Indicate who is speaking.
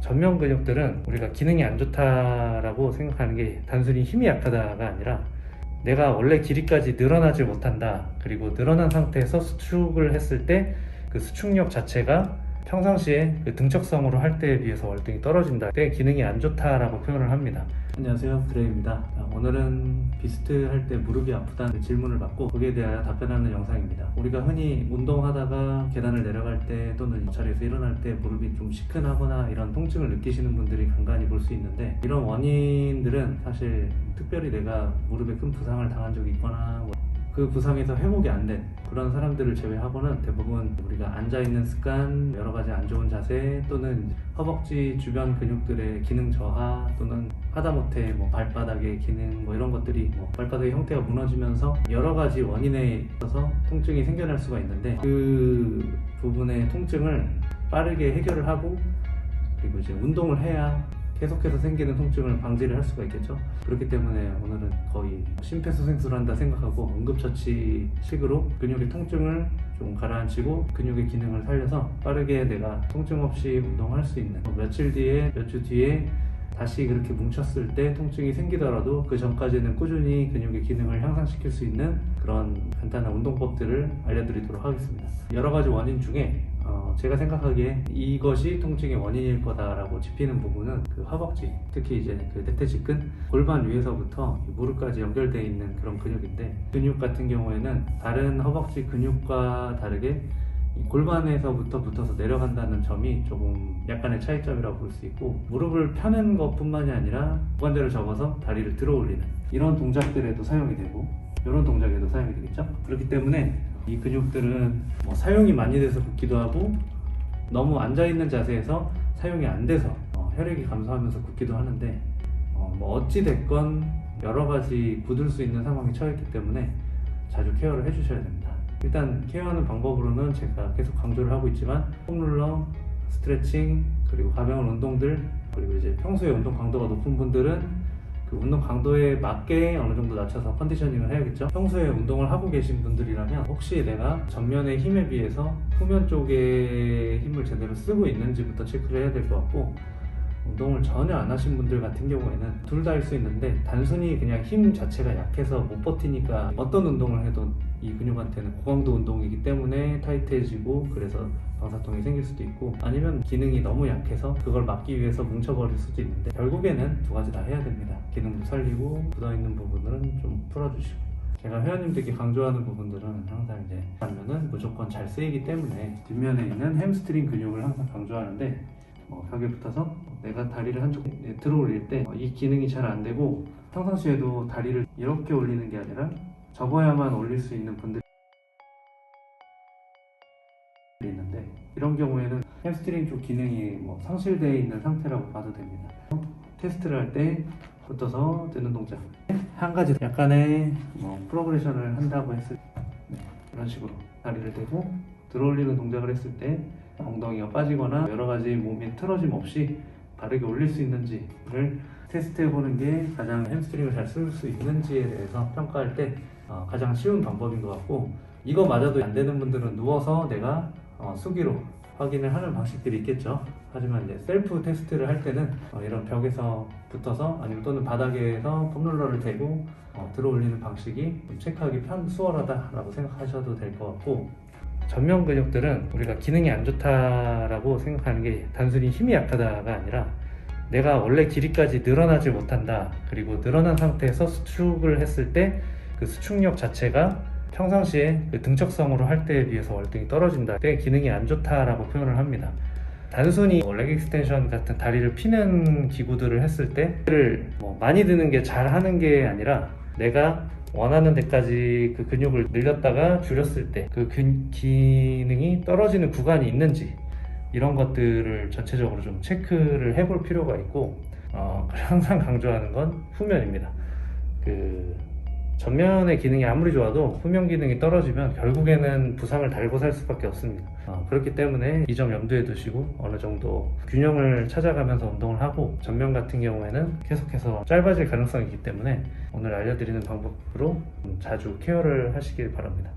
Speaker 1: 전면 근육들은 우리가 기능이 안 좋다라고 생각하는 게 단순히 힘이 약하다가 아니라 내가 원래 길이까지 늘어나지 못한다. 그리고 늘어난 상태에서 수축을 했을 때 그 수축력 자체가 평상시에 그 등척성으로 할 때에 비해서 월등히 떨어진다. 때 기능이 안 좋다라고 표현을 합니다. 안녕하세요. 드레입니다. 오늘은 비스트 할 때 무릎이 아프다는 질문을 받고 거기에 대하여 답변하는 영상입니다. 우리가 흔히 운동하다가 계단을 내려갈 때 또는 자리에서 일어날 때 무릎이 좀 시큰하거나 이런 통증을 느끼시는 분들이 간간히 볼 수 있는데 이런 원인들은 사실 특별히 내가 무릎에 큰 부상을 당한 적이 있거나 뭐 그 부상에서 회복이 안 된 그런 사람들을 제외하고는 대부분 우리가 앉아 있는 습관, 여러 가지 안 좋은 자세 또는 허벅지 주변 근육들의 기능 저하 또는 하다못해 뭐 발바닥의 기능 뭐 이런 것들이 뭐 발바닥의 형태가 무너지면서 여러 가지 원인에 있어서 통증이 생겨날 수가 있는데 그 부분의 통증을 빠르게 해결을 하고 그리고 이제 운동을 해야 계속해서 생기는 통증을 방지를 할 수가 있겠죠. 그렇기 때문에 오늘은 거의 심폐소생술한다 생각하고 응급처치식으로 근육의 통증을 좀 가라앉히고 근육의 기능을 살려서 빠르게 내가 통증 없이 운동할 수 있는 뭐 며칠 뒤에 몇 주 뒤에 다시 그렇게 뭉쳤을 때 통증이 생기더라도 그 전까지는 꾸준히 근육의 기능을 향상시킬 수 있는 그런 간단한 운동법들을 알려드리도록 하겠습니다. 여러 가지 원인 중에 어, 제가 생각하기에 이것이 통증의 원인일 거다라고 짚히는 부분은 그 허벅지, 특히 이제 그 대퇴직근 골반 위에서부터 이 무릎까지 연결되어 있는 그런 근육인데 근육 같은 경우에는 다른 허벅지 근육과 다르게 이 골반에서부터 붙어서 내려간다는 점이 조금 약간의 차이점이라고 볼 수 있고 무릎을 펴는 것뿐만이 아니라 고관절을 접어서 다리를 들어 올리는 이런 동작들에도 사용이 되고 이런 동작에도 사용이 되겠죠? 그렇기 때문에 이 근육들은 뭐 사용이 많이 돼서 붓기도 하고 너무 앉아 있는 자세에서 사용이 안 돼서 어, 혈액이 감소하면서 붓기도 하는데 어, 뭐 어찌 됐건 여러 가지 굳을 수 있는 상황에 처했기 때문에 자주 케어를 해주셔야 됩니다. 일단 케어하는 방법으로는 제가 계속 강조를 하고 있지만 폼롤러, 스트레칭 그리고 가벼운 운동들 그리고 이제 평소에 운동 강도가 높은 분들은 그 운동 강도에 맞게 어느 정도 낮춰서 컨디셔닝을 해야겠죠. 평소에 운동을 하고 계신 분들이라면 혹시 내가 전면의 힘에 비해서 후면 쪽에 힘을 제대로 쓰고 있는지부터 체크를 해야 될 것 같고 운동을 전혀 안 하신 분들 같은 경우에는 둘 다 할 수 있는데 단순히 그냥 힘 자체가 약해서 못 버티니까 어떤 운동을 해도 이 근육한테는 고강도 운동이기 때문에 타이트해지고 그래서 방사통이 생길 수도 있고 아니면 기능이 너무 약해서 그걸 막기 위해서 뭉쳐버릴 수도 있는데 결국에는 두 가지 다 해야 됩니다. 기능도 살리고 묻어있는 부분들은 좀 풀어주시고 제가 회원님들께 강조하는 부분들은 항상 이제 하면은 무조건 잘 쓰이기 때문에 뒷면에 있는 햄스트링 근육을 항상 강조하는데 어, 벽에 붙어서 내가 다리를 한쪽 들어 올릴 때 이 기능이 잘 안 되고 평상시에도 다리를 이렇게 올리는 게 아니라 접어야만 올릴 수 있는 분들이 있는데 이런 경우에는 햄스트링 쪽 기능이 뭐 상실되어 있는 상태라고 봐도 됩니다. 테스트를 할 때 붙어서 드는 동작 한 가지 약간의 뭐 프로그레션을 한다고 했을 때 네, 이런 식으로 다리를 대고 들어 올리는 동작을 했을 때 엉덩이가 빠지거나 여러 가지 몸의 틀어짐 없이 바르게 올릴 수 있는지를 테스트해 보는 게 가장 햄스트링을 잘 쓸 수 있는지에 대해서 평가할 때 어, 가장 쉬운 방법인 것 같고 이거 맞아도 안 되는 분들은 누워서 내가 어, 수기로 확인을 하는 방식들이 있겠죠. 하지만 이제 셀프 테스트를 할 때는 어, 이런 벽에서 붙어서 아니면 또는 바닥에서 폼롤러를 대고 어, 들어 올리는 방식이 좀 체크하기 편 수월하다라고 생각하셔도 될 것 같고 전면 근육들은 우리가 기능이 안 좋다라고 생각하는 게 단순히 힘이 약하다가 아니라 내가 원래 길이까지 늘어나지 못한다. 그리고 늘어난 상태에서 수축을 했을 때 그 수축력 자체가 평상시에 그 등척성으로 할 때에 비해서 월등히 떨어진다. 때 기능이 안 좋다라고 표현을 합니다. 단순히 뭐 레그 익스텐션 같은 다리를 피는 기구들을 했을 때를 뭐 많이 드는 게 잘 하는 게 아니라 내가 원하는 데까지 그 근육을 늘렸다가 줄였을 때 그 기능이 떨어지는 구간이 있는지 이런 것들을 전체적으로 좀 체크를 해볼 필요가 있고 어, 항상 강조하는 건 후면입니다. 그 전면의 기능이 아무리 좋아도 후면 기능이 떨어지면 결국에는 부상을 달고 살 수밖에 없습니다. 어, 그렇기 때문에 이 점 염두에 두시고 어느 정도 균형을 찾아가면서 운동을 하고 전면 같은 경우에는 계속해서 짧아질 가능성이 있기 때문에 오늘 알려드리는 방법으로 자주 케어를 하시길 바랍니다.